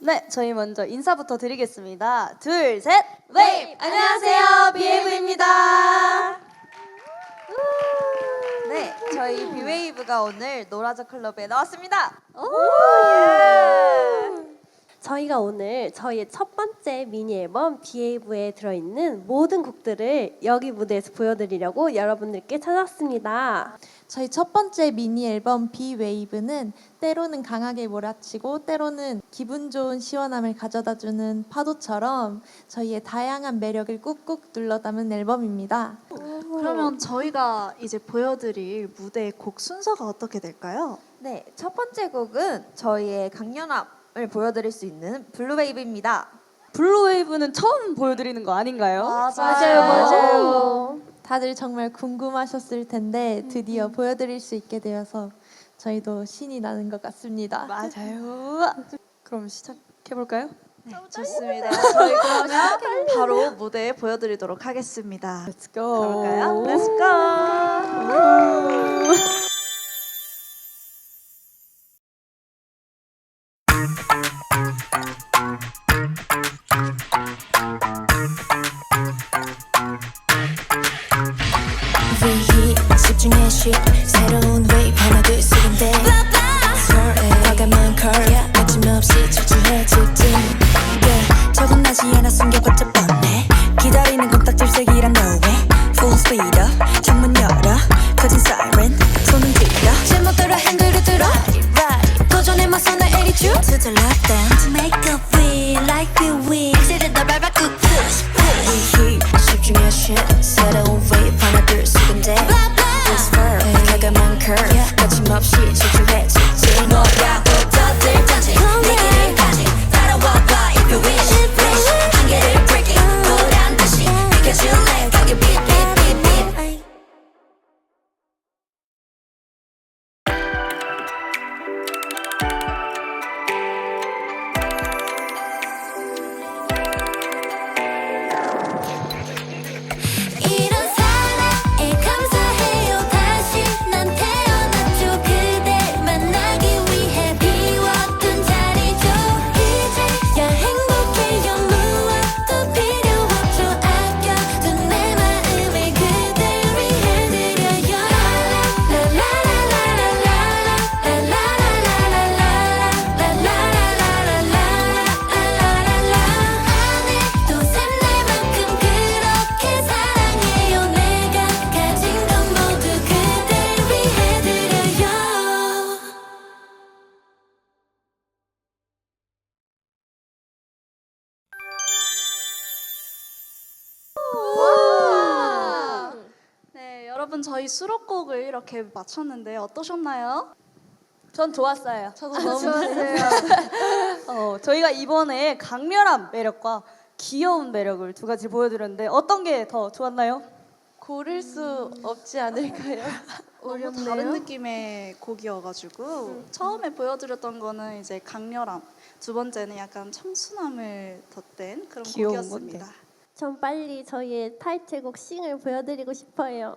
네, 저희 먼저 인사부터 드리겠습니다. 둘, 셋, 웨이브! 안녕하세요, 비웨이브입니다. 네, 저희 비웨이브가 오늘 노라조 클럽에 나왔습니다. 저희가 오늘 저희의 첫 번째 미니 앨범 비에이브에 들어있는 모든 곡들을 여기 무대에서 보여드리려고 여러분들께 찾았습니다. 저희 첫 번째 미니 앨범 비웨이브는 때로는 강하게 몰아치고 때로는 기분 좋은 시원함을 가져다주는 파도처럼 저희의 다양한 매력을 꾹꾹 눌러 담은 앨범입니다. 그러면 저희가 이제 보여드릴 무대 곡 순서가 어떻게 될까요? 네, 첫 번째 곡은 저희의 강렬함을 보여드릴 수 있는 블루웨이브입니다. 블루웨이브는 처음 보여드리는 거 아닌가요? 맞아요, 맞아요. 다들 정말 궁금하셨을 텐데 드디어 보여드릴 수 있게 되어서 저희도 신이 나는 것 같습니다. 맞아요. 그럼 시작해 볼까요? 좋습니다. 저희 그러면 바로 무대 보여드리도록 하겠습니다. Let's go. 가볼까요? Let's go. 쉬 새로운 웨이브 하나 둘 셋인데. 과감한 컬 거침없이 질주해 직진 yeah, 적은 나지 않아 숨겨봤자 뻔해. 기다리는 껌딱질색이란 너의 Full speed up 창문 열어 커진 siren 손은 들어 제멋대로 핸들을 들어. 도전에 맞서는 attitude To the left To make up 여러분 저희 수록곡을 이렇게 마쳤는데 어떠셨나요? 전 좋았어요. 저도 너무 어, 저희가 이번에 강렬한 매력과 귀여운 매력을 두 가지 보여드렸는데 어떤 게 더 좋았나요? 고를 수 없지 않을까요? 너무 다른 느낌의 곡이어가지고 처음에 보여드렸던 거는 이제 강렬함, 두 번째는 약간 청순함을 덧댄 그런 귀여운 곡이었습니다. 건데. 전 빨리 저희의 타이틀곡 싱을 보여드리고 싶어요.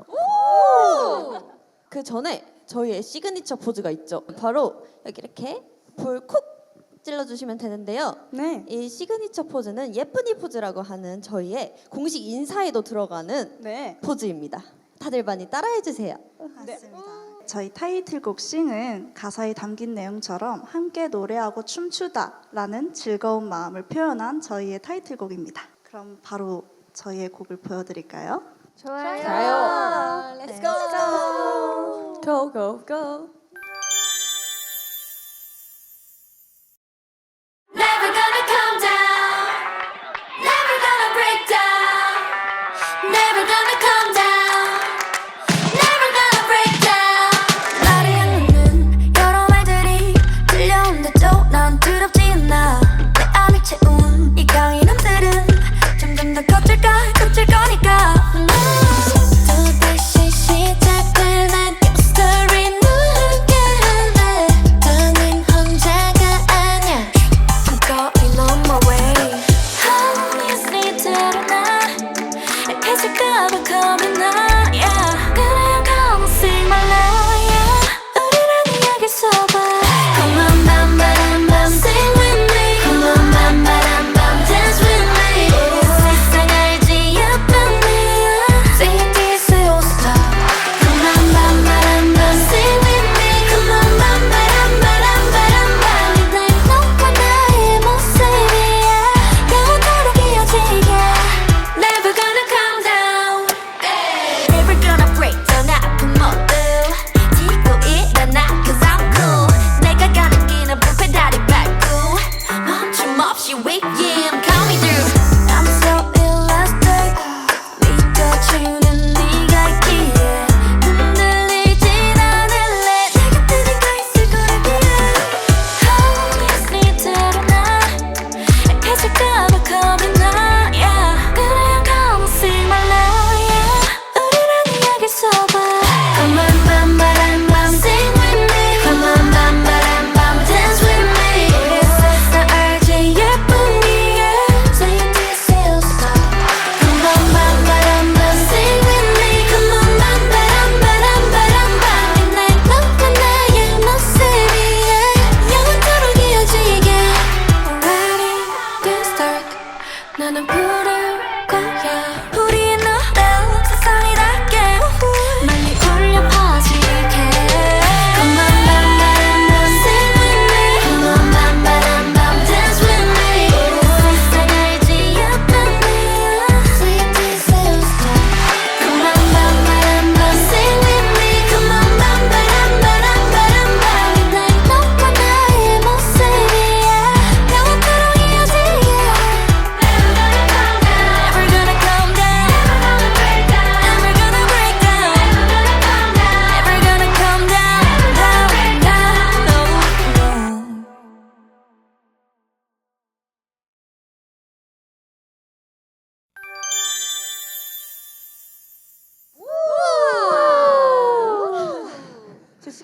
그 전에 저희의 시그니처 포즈가 있죠. 바로 여기 이렇게 볼콕 찔러주시면 되는데요. 네. 이 시그니처 포즈는 예쁜이 포즈라고 하는 저희의 공식 인사에도 들어가는 네. 포즈입니다. 다들 많이 따라해주세요. 맞습니다. 저희 타이틀곡 싱은 가사에 담긴 내용처럼 함께 노래하고 춤추다라는 즐거운 마음을 표현한 저희의 타이틀곡입니다. 그럼 바로 저희의 곡을 보여드릴까요? 좋아요. Let's go. Go go go.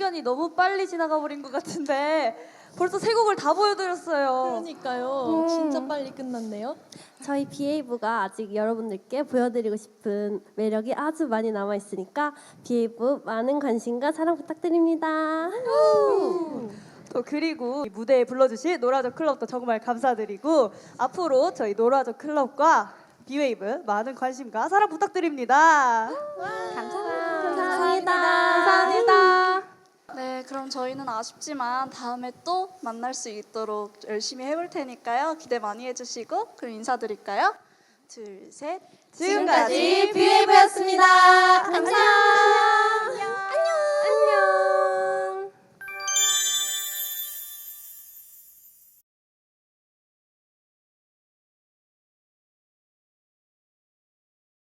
시간이 너무 빨리 지나가 버린 것 같은데 벌써 세 곡을 다 보여드렸어요. 그러니까요. 진짜 빨리 끝났네요. 저희 비에이브가 아직 여러분들께 보여드리고 싶은 매력이 아주 많이 남아 있으니까 비에이브 많은 관심과 사랑 부탁드립니다. 또 그리고 이 무대에 불러주신 노라조 클럽도 정말 감사드리고 앞으로 저희 노라조 클럽과 비웨이브 많은 관심과 사랑 부탁드립니다. 감사합니다. 감사합니다. 네, 그럼 저희는 아쉽지만 다음에 또 만날 수 있도록 열심히 해볼 테니까요. 기대 많이 해주시고 그럼 인사드릴까요? 둘, 셋. 지금까지 비웨이브였습니다. 안녕.